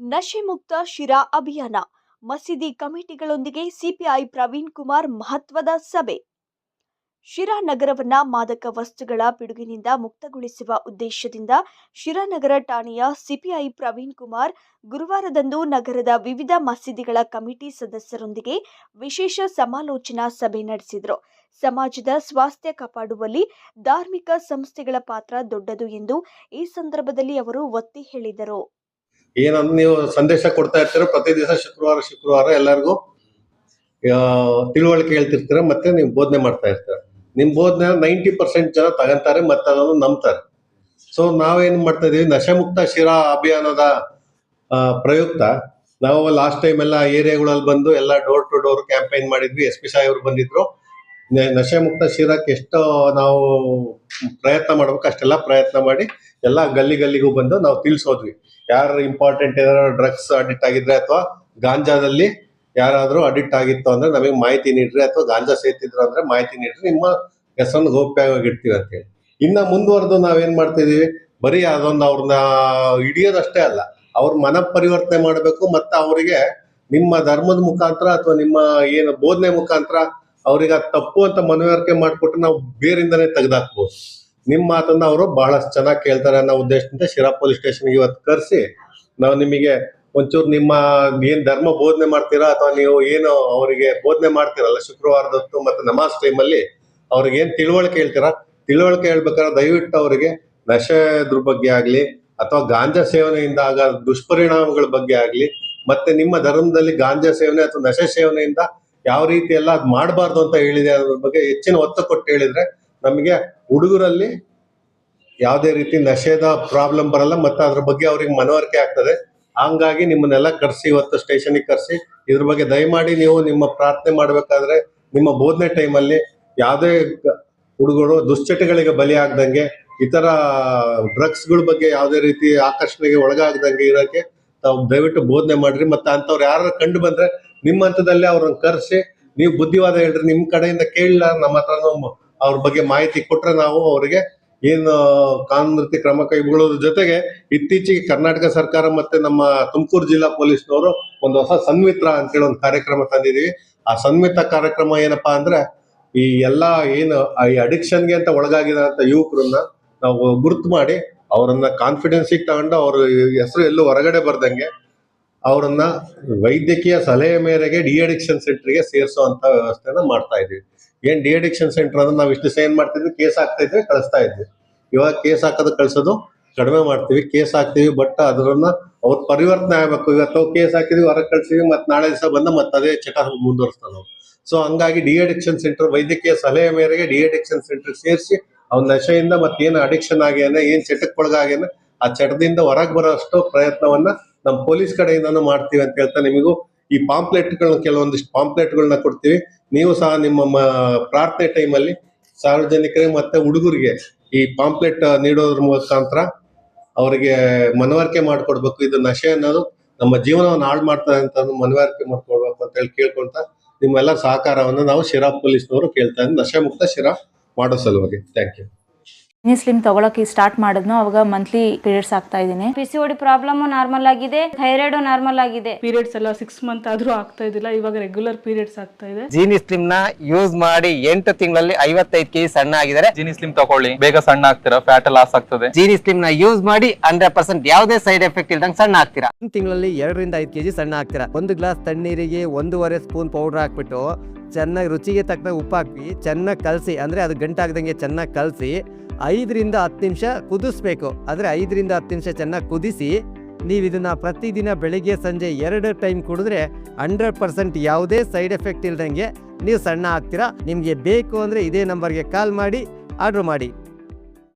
ನಶೆ ಮುಕ್ತ ಶಿರಾ ಅಭಿಯಾನ ಮಸೀದಿ ಕಮಿಟಿಗಳೊಂದಿಗೆ ಸಿಪಿಐ ಪ್ರವೀಣ್ ಕುಮಾರ್ ಮಹತ್ವದ ಸಭೆ. ಶಿರಾ ನಗರವನ್ನ ಮಾದಕ ವಸ್ತುಗಳ ಪಿಡುಗಿನಿಂದ ಮುಕ್ತಗೊಳಿಸುವ ಉದ್ದೇಶದಿಂದ ಶಿರಾನಗರ ಠಾಣೆಯ ಸಿಪಿಐ ಪ್ರವೀಣ್ ಕುಮಾರ್ ಗುರುವಾರದಂದು ನಗರದ ವಿವಿಧ ಮಸೀದಿಗಳ ಕಮಿಟಿ ಸದಸ್ಯರೊಂದಿಗೆ ವಿಶೇಷ ಸಮಾಲೋಚನಾ ಸಭೆ ನಡೆಸಿದರು. ಸಮಾಜದ ಸ್ವಾಸ್ಥ್ಯ ಕಾಪಾಡುವಲ್ಲಿ ಧಾರ್ಮಿಕ ಸಂಸ್ಥೆಗಳ ಪಾತ್ರ ದೊಡ್ಡದು ಎಂದು ಈ ಸಂದರ್ಭದಲ್ಲಿ ಅವರು ಒತ್ತಿ ಹೇಳಿದರು. ಏನಂದ್ ನೀವು ಸಂದೇಶ ಕೊಡ್ತಾ ಇರ್ತೀರ ಪ್ರತಿ ದಿವಸ ಶುಕ್ರವಾರ ಶುಕ್ರವಾರ ಎಲ್ಲರಿಗೂ ತಿಳುವಳಿಕೆ ಹೇಳ್ತಿರ್ತೀರ, ಮತ್ತೆ ನೀವು ಬೋಧನೆ ಮಾಡ್ತಾ ಇರ್ತೀರ. ನಿಮ್ ಬೋಧನೆ ನೈಂಟಿ ಪರ್ಸೆಂಟ್ ಜನ ತಗಂತಾರೆ, ಮತ್ತೆ ಅದನ್ನು ನಂಬ್ತಾರೆ. ಸೊ ನಾವೇನ್ ಮಾಡ್ತಾ ಇದೀವಿ? ನಶೆಮುಕ್ತ ಶಿರಾ ಅಭಿಯಾನದ ಪ್ರಯುಕ್ತ. ನಾವು ಲಾಸ್ಟ್ ಟೈಮ್ ಎಲ್ಲ ಏರಿಯಾಗಳಲ್ಲಿ ಬಂದು ಎಲ್ಲ ಡೋರ್ ಟು ಡೋರ್ ಕ್ಯಾಂಪೇನ್ ಮಾಡಿದ್ವಿ. ಎಸ್ ಪಿ ಸಾಹೇಬ್ರು ಬಂದಿದ್ರು. ನ- ನಶೆಮುಕ್ತ ಶಿರಾಕ್ಕೆ ಎಷ್ಟು ನಾವು ಪ್ರಯತ್ನ ಮಾಡ್ಬೇಕು, ಅಷ್ಟೆಲ್ಲ ಪ್ರಯತ್ನ ಮಾಡಿ ಎಲ್ಲ ಗಲ್ಲಿ ಗಲ್ಲಿಗೂ ಬಂದು ನಾವು ತಿಳಿಸೋದ್ವಿ. ಯಾರು ಇಂಪಾರ್ಟೆಂಟ್ ಏನಾದ್ರು ಡ್ರಗ್ಸ್ ಅಡಿಕ್ಟ್ ಆಗಿದ್ರೆ ಅಥವಾ ಗಾಂಜಾದಲ್ಲಿ ಯಾರಾದ್ರೂ ಅಡಿಕ್ಟ್ ಆಗಿತ್ತು ಅಂದ್ರೆ ನಮಗೆ ಮಾಹಿತಿ ನೀಡ್ರಿ, ಅಥವಾ ಗಾಂಜಾ ಸೇತಿದ್ರು ಅಂದ್ರೆ ಮಾಹಿತಿ ನೀಡ್ರಿ, ನಿಮ್ಮ ಹೆಸರನ್ನು ಅಂತ ಹೇಳಿ. ಇನ್ನ ಮುಂದುವರೆದು ನಾವೇನ್ ಮಾಡ್ತಿದೀವಿ, ಬರೀ ಅದೊಂದು ಅವ್ರನ್ನ ಹಿಡಿಯೋದಷ್ಟೇ ಅಲ್ಲ, ಅವ್ರ ಮನ ಪರಿವರ್ತನೆ ಮಾಡಬೇಕು, ಮತ್ತೆ ಅವರಿಗೆ ನಿಮ್ಮ ಧರ್ಮದ ಮುಖಾಂತರ ಅಥವಾ ನಿಮ್ಮ ಏನು ಬೋಧನೆ ಮುಖಾಂತರ ಅವ್ರಿಗೆ ಆ ತಪ್ಪು ಅಂತ ಮನವರಿಕೆ ಮಾಡಿಕೊಟ್ಟು ನಾವು ಬೇರಿಂದನೇ ತೆಗೆದಾಕ್ಬೋದು. ನಿಮ್ಮ ಮಾತನ್ನ ಅವರು ಬಹಳಷ್ಟು ಚೆನ್ನಾಗಿ ಕೇಳ್ತಾರೆ ಅನ್ನೋ ಉದ್ದೇಶದಿಂದ ಶಿರಾ ಪೊಲೀಸ್ ಸ್ಟೇಷನ್ಗೆ ಇವತ್ತು ಕರೆಸಿ ನಾವು ನಿಮಗೆ ಒಂಚೂರು ನಿಮ್ಮ ಏನ್ ಧರ್ಮ ಬೋಧನೆ ಮಾಡ್ತೀರಾ ಅಥವಾ ನೀವು ಏನು ಅವರಿಗೆ ಬೋಧನೆ ಮಾಡ್ತೀರಲ್ಲ ಶುಕ್ರವಾರದ ಹೊತ್ತು ಮತ್ತೆ ನಮಾಜ್ ಟೈಮಲ್ಲಿ ಅವ್ರಿಗೆ ಏನ್ ತಿಳುವಳಿಕೆ ಹೇಳ್ತೀರಾ? ತಿಳುವಳಿಕೆ ಹೇಳ್ಬೇಕಾದ್ರೆ ದಯವಿಟ್ಟು ಅವರಿಗೆ ನಶೆದ್ರ ಬಗ್ಗೆ ಆಗ್ಲಿ ಅಥವಾ ಗಾಂಜಾ ಸೇವನೆಯಿಂದ ಆಗ ದುಷ್ಪರಿಣಾಮಗಳ ಬಗ್ಗೆ ಆಗ್ಲಿ ಮತ್ತೆ ನಿಮ್ಮ ಧರ್ಮದಲ್ಲಿ ಗಾಂಜಾ ಸೇವನೆ ಅಥವಾ ನಶೆ ಸೇವನೆಯಿಂದ ಯಾವ ರೀತಿ ಎಲ್ಲ ಅದು ಮಾಡಬಾರ್ದು ಅಂತ ಹೇಳಿದೆ ಅದ್ರ ಬಗ್ಗೆ ಹೆಚ್ಚಿನ ಒತ್ತು ಕೊಟ್ಟು ಹೇಳಿದ್ರೆ ನಮಗೆ ಹುಡುಗರಲ್ಲಿ ಯಾವುದೇ ರೀತಿ ನಶೆದ ಪ್ರಾಬ್ಲಮ್ ಬರಲ್ಲ ಮತ್ತೆ ಅದ್ರ ಬಗ್ಗೆ ಅವ್ರಿಗೆ ಮನವರಿಕೆ ಆಗ್ತದೆ. ಹಂಗಾಗಿ ನಿಮ್ಮನ್ನೆಲ್ಲ ಕರ್ಸಿ, ಇವತ್ತು ಸ್ಟೇಷನಿಗೆ ಕರೆಸಿ, ಇದ್ರ ಬಗ್ಗೆ ದಯಮಾಡಿ ನೀವು ನಿಮ್ಮ ಪ್ರಾರ್ಥನೆ ಮಾಡ್ಬೇಕಾದ್ರೆ ನಿಮ್ಮ ಬೋಧನೆ ಟೈಮಲ್ಲಿ ಯಾವುದೇ ಹುಡುಗರು ದುಶ್ಚಟಗಳಿಗೆ ಬಲಿ ಆಗ್ದಂಗೆ, ಇತರ ಡ್ರಗ್ಸ್ಗಳ ಬಗ್ಗೆ ಯಾವುದೇ ರೀತಿ ಆಕರ್ಷಣೆಗೆ ಒಳಗಾಗ್ದಂಗೆ ಇರೋಕೆ ತಾವು ದಯವಿಟ್ಟು ಬೋಧನೆ ಮಾಡ್ರಿ. ಮತ್ತೆ ಅಂಥವ್ರು ಯಾರು ಕಂಡು ಬಂದ್ರೆ ನಿಮ್ಮ ಹಂತದಲ್ಲಿ ಅವ್ರನ್ನ ಕರೆಸಿ, ನೀವು ಬುದ್ಧಿವಾದ ಹೇಳ್ರಿ ನಿಮ್ ಕಡೆಯಿಂದ ಕೇಳಿಲ್ಲ, ನಮ್ಮ ಹತ್ರನೂ ಅವ್ರ ಬಗ್ಗೆ ಮಾಹಿತಿ ಕೊಟ್ರೆ ನಾವು ಅವರಿಗೆ ಏನು ಕಾನೂನು ರೀತಿ ಕ್ರಮ ಕೈಗೊಳ್ಳೋದ್ರ ಜೊತೆಗೆ ಇತ್ತೀಚೆಗೆ ಕರ್ನಾಟಕ ಸರ್ಕಾರ ಮತ್ತೆ ನಮ್ಮ ತುಮಕೂರು ಜಿಲ್ಲಾ ಪೊಲೀಸ್ನವರು ಒಂದು ಹೊಸ ಸನ್ಮಿತ್ರ ಅಂತೇಳಿ ಒಂದು ಕಾರ್ಯಕ್ರಮ ತಂದಿದೀವಿ ಆ ಸನ್ಮಿತ್ರ ಕಾರ್ಯಕ್ರಮ ಏನಪ್ಪಾ ಅಂದ್ರೆ ಈ ಎಲ್ಲಾ ಏನು ಈ ಅಡಿಕ್ಷನ್ಗೆ ಅಂತ ಒಳಗಾಗಿದಂತ ಯುವಕರನ್ನ ನಾವು ಗುರುತು ಮಾಡಿ ಅವರನ್ನ ಕಾನ್ಫಿಡೆನ್ಸಿಗೆ ತಗೊಂಡು ಅವ್ರ ಹೆಸರು ಎಲ್ಲೂ ಹೊರಗಡೆ ಬರ್ದಂಗೆ ಅವರನ್ನ ವೈದ್ಯಕೀಯ ಸಲಹೆ ಮೇರೆಗೆ ಡಿ ಅಡಿಕ್ಷನ್ ಸೆಂಟರ್ಗೆ ಸೇರಿಸುವಂತ ವ್ಯವಸ್ಥೆನ ಮಾಡ್ತಾ ಇದ್ವಿ ಏನ್ ಡಿ ಅಡಿಕ್ಷನ್ ಸೆಂಟರ್ ಅಂದ್ರೆ ನಾವು ಇಷ್ಟು ದಿವಸ ಏನ್ ಮಾಡ್ತಿದ್ವಿ, ಕೇಸ್ ಹಾಕ್ತಾ ಇದ್ವಿ, ಕಳಿಸ್ತಾ ಇದ್ವಿ. ಇವಾಗ ಕೇಸ್ ಹಾಕೋದು ಕಳ್ಸೋದು ಕಡಿಮೆ ಮಾಡ್ತೀವಿ, ಕೇಸ್ ಹಾಕ್ತಿವಿ, ಬಟ್ ಅದರನ್ನ ಅವ್ರ ಪರಿವರ್ತನೆ ಆಗ್ಬೇಕು. ಇವತ್ತು ಕೇಸ್ ಹಾಕಿದ್ವಿ, ಹೊರಗೆ ಕಳ್ಸಿದ್ವಿ, ಮತ್ತೆ ನಾಳೆ ದಿವಸ ಬಂದ ಮತ್ತೆ ಅದೇ ಚಟ ಮುಂದುವರಿಸ್ತಾನೆ ನಾವು. ಸೊ ಹಂಗಾಗಿ ಡಿ ಅಡಿಕ್ಷನ್ ಸೆಂಟರ್ ವೈದ್ಯಕೀಯ ಸಲಹೆ ಮೇರೆಗೆ ಡಿ ಅಡಿಕ್ಷನ್ ಸೆಂಟರ್ ಸೇರಿಸಿ ಅವ್ನ ನಶೆಯಿಂದ ಮತ್ತೇನು ಅಡಿಕ್ಷನ್ ಆಗ್ಯಾನೆ, ಏನ್ ಚಟಕ್ಕೆ ಒಳಗಾಗ್ಯಾನೆ ಆ ಚಟದಿಂದ ಹೊರಗೆ ಬರೋಷ್ಟು ಪ್ರಯತ್ನವನ್ನ ನಮ್ಮ ಪೊಲೀಸ್ ಕಡೆಯಿಂದನೂ ಮಾಡ್ತೀವಿ ಅಂತ ಹೇಳ್ತಾ ನಿಮಗೂ ಈ ಪಾಂಪ್ಲೆಟ್ಗಳನ್ನ ಕೆಲವೊಂದಿಷ್ಟು ಪಾಂಪ್ಲೆಟ್ಗಳನ್ನ ಕೊಡ್ತೀವಿ. ನೀವು ಸಹ ನಿಮ್ಮ ಪ್ರಾರ್ಥನೆ ಟೈಮಲ್ಲಿ ಸಾರ್ವಜನಿಕರಿಗೆ ಮತ್ತೆ ಹುಡುಗರಿಗೆ ಈ ಪಾಂಪ್ಲೆಟ್ ನೀಡೋದ್ರ ಮುಖಾಂತರ ಅವರಿಗೆ ಮನವರಿಕೆ ಮಾಡ್ಕೊಡ್ಬೇಕು. ಇದು ನಶೆ ಅನ್ನೋದು ನಮ್ಮ ಜೀವನವನ್ನು ಹಾಳು ಮಾಡ್ತಾರೆ ಅಂತ ಮನವರಿಕೆ ಮಾಡ್ಕೊಡ್ಬೇಕು ಅಂತ ಹೇಳಿ ಕೇಳ್ಕೊಂತ ನಿಮ್ಮೆಲ್ಲ ಸಹಕಾರವನ್ನು ನಾವು ಶಿರಾ ಪೊಲೀಸ್ನವರು ಕೇಳ್ತಾ ಇದ್ದೀವಿ ನಶೆ ಮುಕ್ತ ಶಿರಾ ಮಾಡೋ ಸಲುವಾಗಿ. ಥ್ಯಾಂಕ್ ಯು ಸ್ಲಿಮ್ ತಗೊಳಕ್ಕೆ ಸ್ಟಾರ್ಟ್ ಮಾಡಿದ್ನೋ ಅವಾಗ ಮಂತ್ಲಿ ಪೀರಿಯಡ್ಸ್ ಆಗ್ತಾ ಇದ್ದೀನಿ P C O D problem normal ಆಗಿದೆ ಥೈರಾಯ್ಡ್ ನಾರ್ಮಲ್ ಆಗಿದೆ. ಪೀರಿಯಡ್ಸ್ ಎಲ್ಲ ಸಿಕ್ಸ್ ಮಂತ್ ಆದ್ರೂ ಆಗ್ತಾ ಇದಿಲ್ಲ ಇವಾಗ ರೆಗ್ಯುಲರ್ ಪೀರಿಯಡ್ಸ್ ಆಗ್ತಾ ಇದೆ. ಜೀನಿ ಸ್ಲಿಮ್ನ ಯೂಸ್ ಮಾಡಿ ಎಂಟು ತಿಂಗಳಲ್ಲಿ ಐವತ್ತೈದು ಕೆಜಿ ಸಣ್ಣ ಆಗಿದ್ದಾರೆ. ಜೀನಿ ಸ್ಲಿಮ್ ತಗೊಳ್ಳಿ ಬೇಗ ಸಣ್ಣ ಆಗ್ತೀರಾ ಫ್ಯಾಟ್ ಲಾಸ್ ಆಗ್ತದೆ. ಜೀನಿ ಸ್ಲಿಮ್ನ ಯೂಸ್ ಮಾಡಿ ಹಂಡ್ರೆಡ್ ಪರ್ಸೆಂಟ್ ಯಾವುದೇ ಸೈಡ್ ಎಫೆಕ್ಟ್ ಇಲ್ದಂಗೆ ಸಣ್ಣ ಆಗ್ತೀರಾ. ಒಂದು ತಿಂಗಳಲ್ಲಿ ಎರಡರಿಂದ ಐದು ಕೆಜಿ ಸಣ್ಣ ಆಗ್ತೀರಾ. ಒಂದು ಗ್ಲಾಸ್ ತಣ್ಣೀರಿಗೆ ಒಂದೂವರೆ ಸ್ಪೂನ್ ಪೌಡರ್ ಹಾಕ್ಬಿಟ್ಟು ಚೆನ್ನಾಗಿ ರುಚಿಗೆ ತಕ್ಕ ಉಪ್ಪು ಹಾಕಿ ಚೆನ್ನಾಗಿ ಕಲಸಿ ಅಂದರೆ ಅದು ಗಂಟಾಗ್ದಂಗೆ ಚೆನ್ನಾಗಿ ಕಲಸಿ ಐದರಿಂದ ಹತ್ತು ನಿಮಿಷ ಕುದಿಸ್ಬೇಕು. ಆದರೆ ಐದರಿಂದ ಹತ್ತು ನಿಮಿಷ ಚೆನ್ನಾಗಿ ಕುದಿಸಿ, ನೀವು ಇದನ್ನು ಪ್ರತಿದಿನ ಬೆಳಿಗ್ಗೆ ಸಂಜೆ ಎರಡು ಟೈಮ್ ಕುಡಿದ್ರೆ ಹಂಡ್ರೆಡ್ ಪರ್ಸೆಂಟ್ ಯಾವುದೇ ಸೈಡ್ ಎಫೆಕ್ಟ್ ಇಲ್ದಂಗೆ ನೀವು ಸಣ್ಣ ಆಗ್ತೀರಾ. ನಿಮಗೆ ಬೇಕು ಅಂದರೆ ಇದೇ ನಂಬರ್ಗೆ ಕಾಲ್ ಮಾಡಿ, ಆರ್ಡ್ರ್ ಮಾಡಿ.